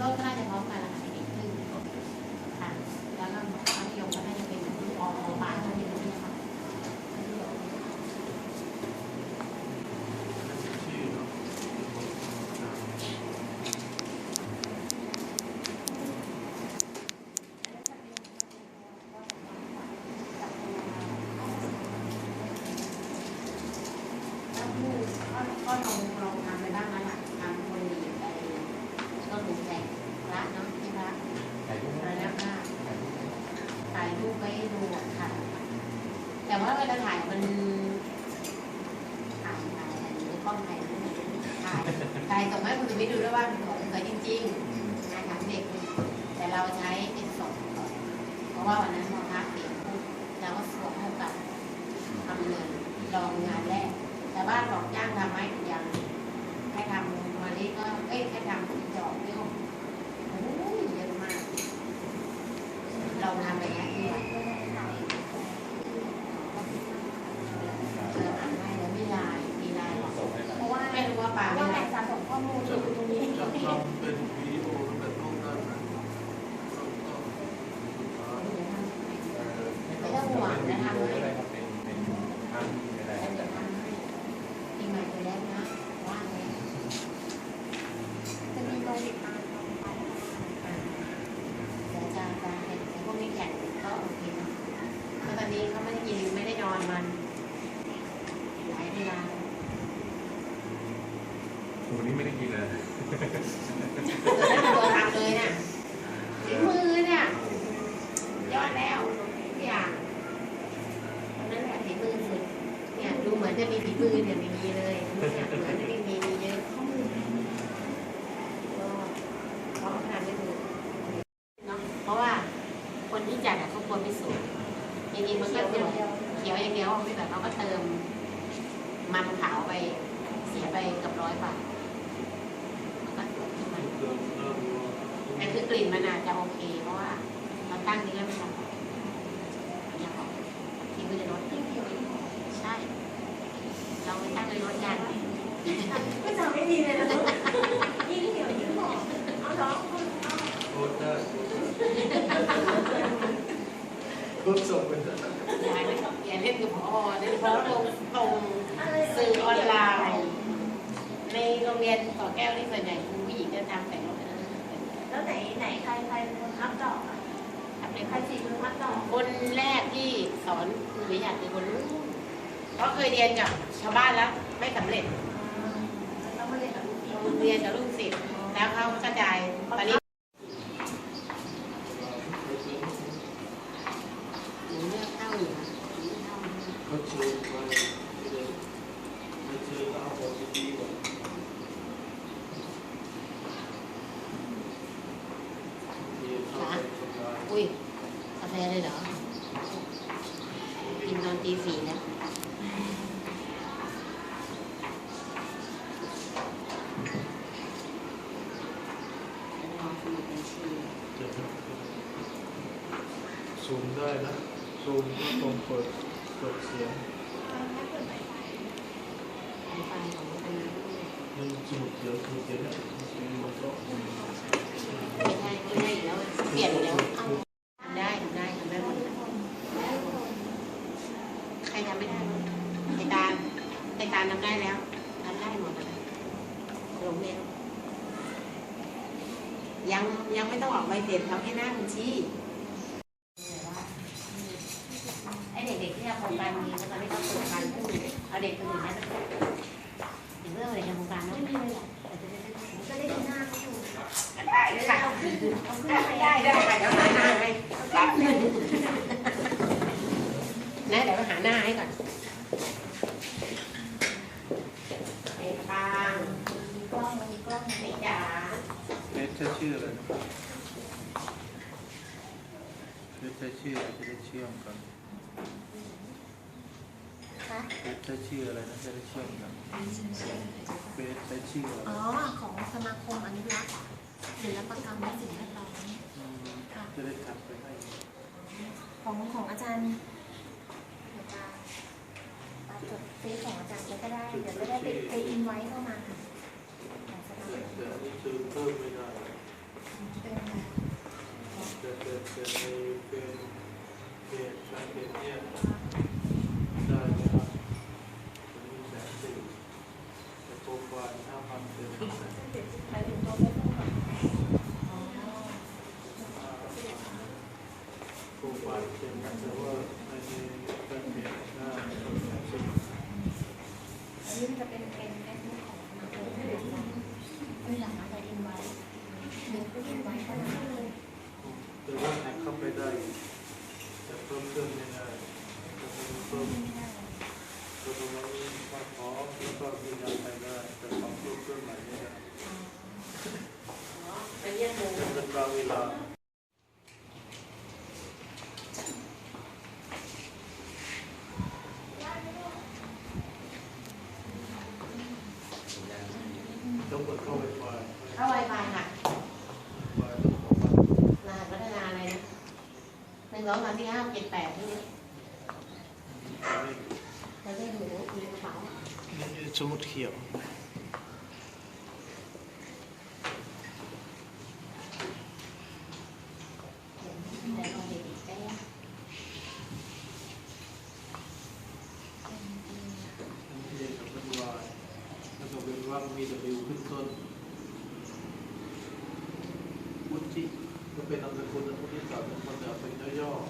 ต้นก็น่าจะพร้อมกันแหละค่ะเด็กๆครึ่งค่ะ แล้วก็มัธยมก็น่าจะเป็นออกปลายก็เป็นรุ่นค่ะ ชื่อเนาะ แล้วผู้ก็ก็ลองลองทำไปบ้างแล้วล่ะทำคนดีไปก็ถูกแต่งพระเนาะที่พระ ถ่ายรูป อะไรนะค่ะถ่ายรูปไว้ดูอะค่ะ แต่ว่าเวลาถ่ายมันถ่ายถ่ายอะไรหรือกล้องถ่ายถ่ายถ่ายส่งให้คุณจะไม่ดูด้วยว่าของสวยจริงๆงานถามเด็ก แต่เราใช้เป็นสดก่อนเพราะว่าวันนั้นเสียงปุ๊บเราก็สวมเข้ากับทำเลยลองงานแรก แต่บ้านบอกจ้างทำไหมยังแค่ทำมาลีก็เอ้ยแค่ทำที่ดอกนี่ก็โอ้ยเยอะมาก เราทำไปแล้วที่ว่าเจออ่านได้แล้วมีลายมีลายบอก ส่งให้เรา เพราะว่า ไม่รู้ว่าปลาไม่ ว่าแห ได้ ล่งสะสมข้อมูลอยู่ตรงนี้ จะทำเป็นวิดีโอแล้วแบบรูปได้ไหมต้องต้องอ่าเอ่อ ไม่ต้องห่วงนะทำ ก็ ให้ ได้ครับเป็นเป็นภาพก็ได้ แล้วจะทำให้ปีใหม่ไปแล้วนะว่างแล้ว จะมีโรงติดตาม อ่าเดี๋ยวจะจะเห็นพวกนี้แข่งก็โอเคนะเพราะตอนนี้เขาไม่ได้กินไม่ได้นอนมันหลายเวลา วันนี้ไม่ได้กินเลยเกิดได้เป็นตัวทำเลยนี่ยฝีมือเนี่ยยอดแล้วทุกอย่างคนนั้นแหละฝีมือสุดเนี่ยดูเหมือนจะมีฝีมือเนี่ยไม่มีเลยเนี่ยเหมือนจะไม่มีมีเยอะข้อมูลก็เขาทำไม่ถูกเนาะเพราะว่าคนที่จัดอะเขาควรไม่สวยจริงๆมันก็สวยวเขียวอย่างเดียวไม่แบบเราก็เติมมันขาวไปเสียไปเกับร้อยบาท แต่คือกลิ่นมันอาจจะโอเคเพราะว่าเราตั้งนี้แล้วไม่ทำยังบอกที่มันจะลดยิ่งเขียวยิ่งหอมใช่ เราไปตั้งเลยลดกันก็จะไม่ดีเลยนะยิ่เขียวยิ่งหอมเอาน้องเอาโพสต์ได้โพสต์ส่งไปได้อย่าเล่นอย่าเล่นกับพอเล่นพราะลงตรงสื่อออนไลน์ ในโรงเรียนต่อแก้วนี่ส่วนใหญ่ ไหนไหนใครใครเป็นคนทับดอกอะทำในใครสีมือทับดอกคนแรกที่สอนคือวิทยาคือคนนู้นเพราะเคยเรียนกับชาวบ้านแล้ว ไม่สำเร็จต้องมาเรียนกับลูกศิษย์ เรียนกับลูกศิษย์แล้วเขากระจายตอนนี้หนูเลือกเข้าอยู่นะหนูเลือกเข้าอยู่ เขาเชิญไปไม่ได้ไม่เชิญแล้วเอาของดีๆก่อนที่เข้าไปทำงาน อุ้ยกาแฟเลยเหรอ กินตอนตีสี่แล้ว ซูมได้นะ ซูมก็ตรงเปิดเปิดเสียงไฟของอันนั้นนี่สมุดเดียวสมุดเดียวเนี่ยมีบนโต๊ะไม่ได้ไม่ได้อีกแล้วเปลี่ยนแล้วเอาได้ทำได้ทำได้หมดใครทำไม่ได้ไอตาไอตาทำได้แล้วทำได้หมดเลยลงเรียน ยังยังไม่ต้องออกใบเสร็จเขาแค่หน้าบัญชีไอเด็กๆที่ทำโครงการนี้ตอนนี้เขาโครงการผู้เอาเด็กคนอื่นนะเด็กเรื่องอะไรในโครงการนาะไม่มีเลยก็ได้หน้าเขาอยู่ได้ได้ได้ได้ค่ะเดี๋ยวหาหน้าให้นะเดี๋ยวหาหน้าให้ก่อนไอ้ปาง มีกล้องมีกล้อง ไอ้จ๋า เฟซใช้ชื่ออะไรนะเฟซใช้ชื่ออะไรจะได้เชื่อมกันคะเฟซใช้ชื่ออะไรนะจะได้เชื่อมกันเฟซใช้ชื่ออะไรอ๋อ ของสมาคมอนุรักษ์ศิลปกรรมและสิ่งแวดล้อมมจะได้ทักไปให้ของของอาจารย์เดี๋ยวจะมาจดเฟซของอาจารย์ก็ได้ เดี๋ยวจะได้ไปไปอินไว้เข้ามาค่ะของสมาคม แต่อันนี้คือเพิ่มไม่ได้ อ เป็นในเป็นเขตการเขตเนี่ยได้ไหมครับตัวนี้แสนสี่แต่โปรไฟล์ห้าพันเป็นแสน หมายถึงตัวไม่ต้องแบบอ๋อ โปรไฟล์เป็นแต่ว่าในการเขตหน้าเป็นแสนสี่อันนี้มันจะเป็นเป็นแอปของมาโครที่หลังนะเป็นหลังมาจากอินไว้เดี๋ยวก็อินไว้ก็ได้แต่ว่าแฮกเข้าไปได้แต่เพิ่มเครื่องไม่ได้แต่เพิ่มเพิ่มตัวตรงนี้มาขอแล้วก็ยืนยันไปได้แต่ขอเพิ่มเครื่องใหม่ไม่ได้เป็นเรียกงูเป็นเป็นบางเวลาต้องกดเข้าไปไฟล์ เข้าไวไฟค่ะ ไฟล์ต้องบอกว่าร หัสพัฒนาอะไรนะห นึ่งสองสามสี่ห้าเจ็ดแปดที่นี้เราได้ดูอยู่ในกระเป๋าสมุดเขียวแต่เราเด็กแป๊ะอันนี้เรียนกับเป็นวายแล้วก็เป็นว่ามี W ขึ้นต้นวุฒิ ก็เป็นนามสกุลและวุฒิศักดิ์เป็นคนแบบเป็นย่อๆ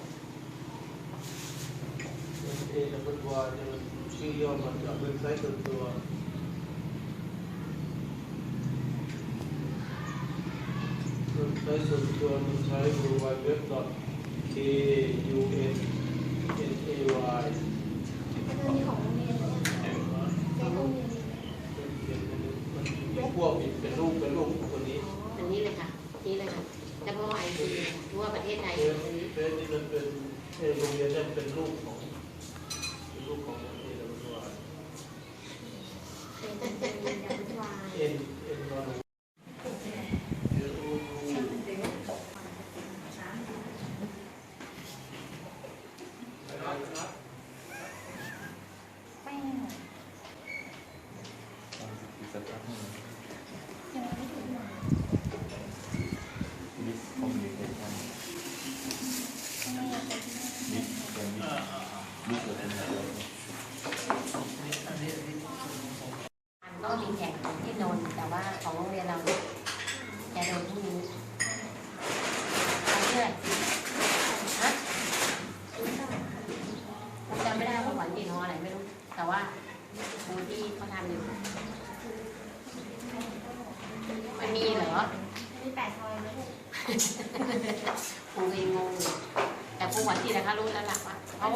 เป็นเอและเป็นวายเนี่ยมันชื่อย่อมาจากเว็บไซต์ส่วตัวเว็บไซต์ส่วนตัวมันใช้ www.kunay ก็จะมีของโรงเรียนเนี่ยเป็นโรงเรียนมีพวกเป็นรูปเป็นรูปของคนนี้ อันนี้เลยค่ะ นี่เลยค่ะเฉพาะไอซีทั่วประเทศไทย เฟซเฟซนี่มัน เป็นเออโรงเรียนเนี่ยเป็นรูปของเป็นรูปของเอแล้วก็วาย เป็นเป็นเป็นยาวิทยา เอ็นเอ็นนอนเอลอูยู แป้ง อีกสักพักหนึ่ง ยังไม่ถึงหนา มิสคอมมิวนิเคชั่น ทำไมอยากไปที่นั่น มิสเป็นมิสมิสเป็นอะไร อันนี้อันนี้ ก็มีแข่งที่นนท์แต่ว่าของโรงเรียนเราเนี่ยจะโดนพรุ่งนี้เอาเชื่อฮะผมจำไม่ได้ว่าหวันกี่นออะไรไม่รู้ แต่ว่าครูที่เขาทำอยู่ มันมีเหรอ มีแปดซอยแล้ว ครูเองงงอยู่แต่ครูหวันที่นะคะรู้แล้วล่ะว่า เขา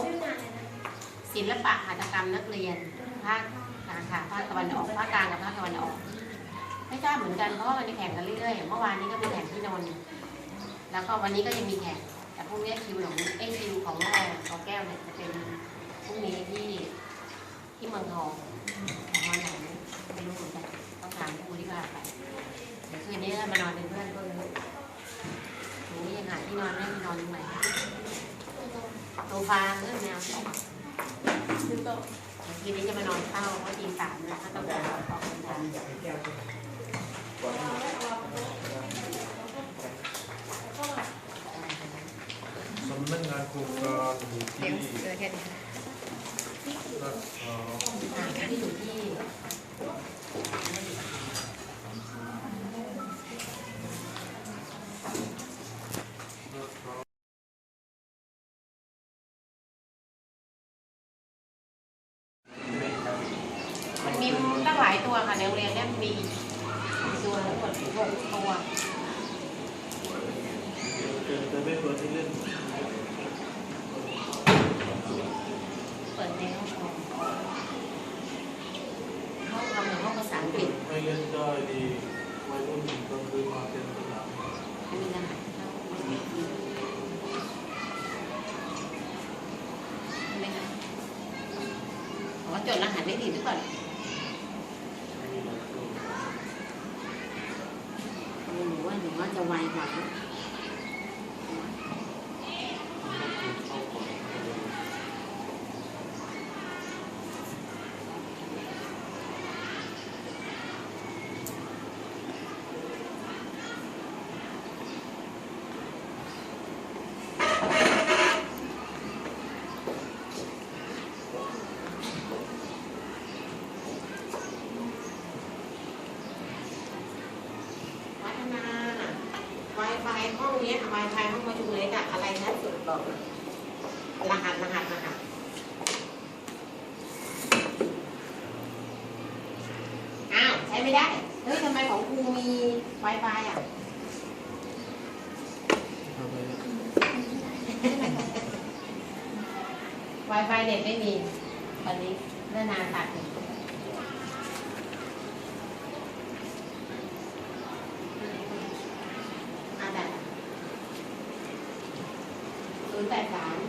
ศิลปะหัตถกรรมนักเรียนภาคกลางค่ะภาคตะวันออกภาคกลางกับภาคตะวันออกไม่ทราบเหมือนกันเพราะว่ามันจะแข่งกันเรื่อยๆเมื่อวานนี้ก็มีแข่งที่นนท์แล้วก็วันนี้ก็ยังมีแข่งแต่พรุ่งนี้คิวของเอ้คิวของอะไรของแก้วเนี่ยจะเป็นพรุ่งนี้ที่ที่เมืองทองแต่วันไหนไม่รู้เหมือนกันต้องถามครูที่พาไปเดี๋ยวคืนนี้มานอนเป็นเพื่อนก็เลยหนูยังหาที่นอนไม่มีนอนตรงไหน โซฟาเรื่องแนวสองดูโตะทีนี้จะมานอนเฝ้าเพราะทีสามนะก็ต้องรอของคนทางสำนักงานโครงการอยู่เดี๋ที่ยวเจอแค่นี้รัฐพร้าว อ่าที่อยู่ที่ รัฐพร้าว มันมีตั้งหลายตัวค่ะในโรงเรียนเนี่ยมีตัวทั้งหมดหกตัว แต่แต่ไม่เปิดที่เล่น เปิดในห้องห้องทำในห้องภาษาอังกฤษ ให้เล่นได้ดีวัยรุ่นก็คือมาเต็มสนาม ไม่มีรหัสเข้าใช่ไหมคะ อ๋อจดรหัสไม่ผิดหรือเปล่ามีหลายตัวหนูว่าหนูว่าจะไวกว่านะ ก็คือเข้าก่อน องเนี้ยห้องประชุมเล็กอะอะไรนะสุดบอกรหัสรหัสรหัสอ้าวใช้ไม่ได้เฮ้ยทำไมของครูมี Wi-Fi อะทำไมอะ Wi-Fi เน็ตไม่มีตอนนี้เนื่อนานตัดอยู่อาแบบ ศูน